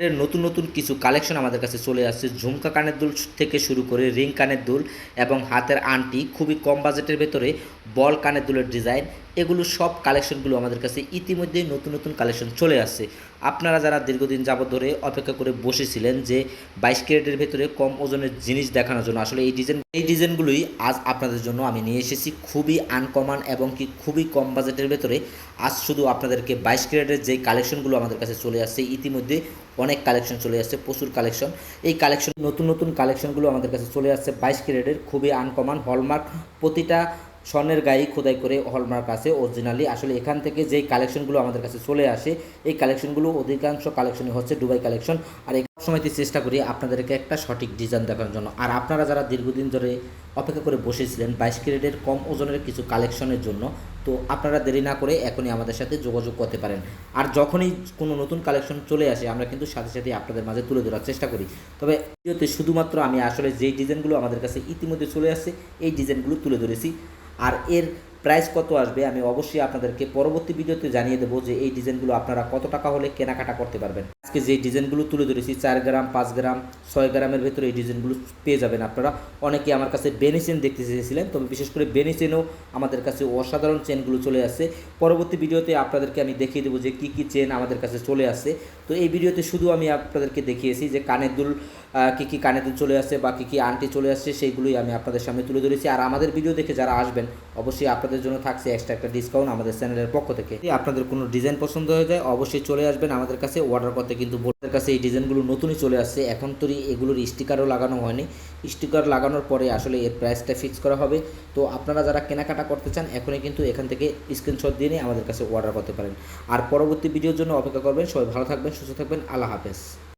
এর নতুন নতুন কিছু কালেকশন আমাদের কাছে চলে আসছে। ঝুমকা কানের দুল থেকে শুরু করে রিং কানের দুল এবং হাতের আংটি খুবই কম বাজেটের ভেতরে বল কানের দুলের ডিজাইন এগুলো সব কালেকশনগুলো আমাদের কাছে ইতিমধ্যেই নতুন নতুন কালেকশন চলে আসছে। আপনারা যারা দীর্ঘদিন যাবত ধরে অপেক্ষা করে বসেছিলেন যে বাইশ ক্যারেটের ভেতরে কম ওজনের জিনিস দেখানোর জন্য, আসলে এই ডিজাইন এই ডিজাইনগুলোই আজ আপনাদের জন্য আমি নিয়ে এসেছি খুবই আনকমন এবং কি খুবই কম বাজেটের ভেতরে। আজ শুধু আপনাদেরকে বাইশ ক্যারেটের যে কালেকশনগুলো আমাদের কাছে চলে আসছে, ইতিমধ্যে অনেক কালেকশন চলে আসছে, প্রচুর কালেকশন এই কালেকশন নতুন নতুন কালেকশনগুলো আমাদের কাছে চলে আসছে বাইশ ক্যারেটের, খুবই আনকমন হলমার্ক প্রতিটা স্বর্ণের গায়ে খোদাই করে হলমার্ক আছে অরিজিনালি আসলে এখান থেকে যেই কালেকশনগুলো আমাদের কাছে চলে আসে, এই কালেকশনগুলো অধিকাংশ কালেকশনই হচ্ছে দুবাই কালেকশন আর এই সময়তে চেষ্টা করি আপনাদেরকে একটা সঠিক ডিজাইন দেখানোর জন্য। আর আপনারা যারা দীর্ঘদিন ধরে অপেক্ষা করে বসেছিলেন, বাইশ ক্যারেটের কম ওজনের কিছু কালেকশনের জন্য, তো আপনারা দেরি না করে এখনই আমাদের সাথে যোগাযোগ করতে পারেন। আর যখনই কোনো নতুন কালেকশন চলে আসে, আমরা কিন্তু সাথে সাথে আপনাদের মাঝে তুলে ধরার চেষ্টা করি। তবে ভিডিওতে শুধুমাত্র আমি আসলে যেই ডিজাইনগুলো আমাদের কাছে ইতিমধ্যে চলে আসছে, এই ডিজাইনগুলো তুলে ধরেছি। আর এর প্রাইস কত আসবে আমি অবশ্যই আপনাদেরকে পরবর্তী ভিডিওতে জানিয়ে দেবো যে এই ডিজাইনগুলো আপনারা কত টাকা হলে কেনাকাটা করতে পারবেন। আজকে যে ডিজাইনগুলো তুলে ধরেছি, চার গ্রাম, পাঁচ গ্রাম, ছয় গ্রামের ভেতরে এই ডিজাইনগুলো পেয়ে যাবেন আপনারা। অনেকে আমার কাছে বেনি চেন দেখতে চেয়েছিলেন, তবে বিশেষ করে বেনি চেনও আমাদের কাছে অসাধারণ চেনগুলো চলে আসছে। পরবর্তী ভিডিওতে আপনাদেরকে আমি দেখিয়ে দেবো যে কী কী চেন আমাদের কাছে চলে আসছে। তো এই ভিডিওতে শুধু আমি আপনাদেরকে দেখিয়েছি যে কানের দুল কী কী কানের দুল চলে আসছে বা কী কী আংটি চলে আসছে, সেইগুলোই আমি আপনাদের সামনে তুলে ধরেছি। আর আমাদের ভিডিও দেখে যারা আসবেন, অবশ্যই আপনাদের জন্য থাকছে এক্সট্রা একটা ডিসকাউন্ট আমাদের চ্যানেলের পক্ষ থেকে। আপনাদের কোনো ডিজাইন পছন্দ হয়ে যায়, অবশ্যই চলে আসবেন আমাদের কাছে। অর্ডার করতে কিন্তু বোর্ডের কাছে এই ডিজাইনগুলো নতুনই চলে আসছে। এখন তো এগুলোর স্টিকারও লাগানো হয়নি। স্টিকার লাগানোর পরে আসলে এর প্রাইসটা ফিক্স করা হবে। তো আপনারা যারা কেনাকাটা করতে চান, এখনই কিন্তু এখান থেকে স্ক্রিনশট দিয়ে নিয়ে আমাদের কাছে অর্ডার করতে পারেন। আর পরবর্তী ভিডিওর জন্য অপেক্ষা করবেন। সবাই ভালো থাকবেন, সুস্থ থাকবেন। আল্লাহ হাফেজ।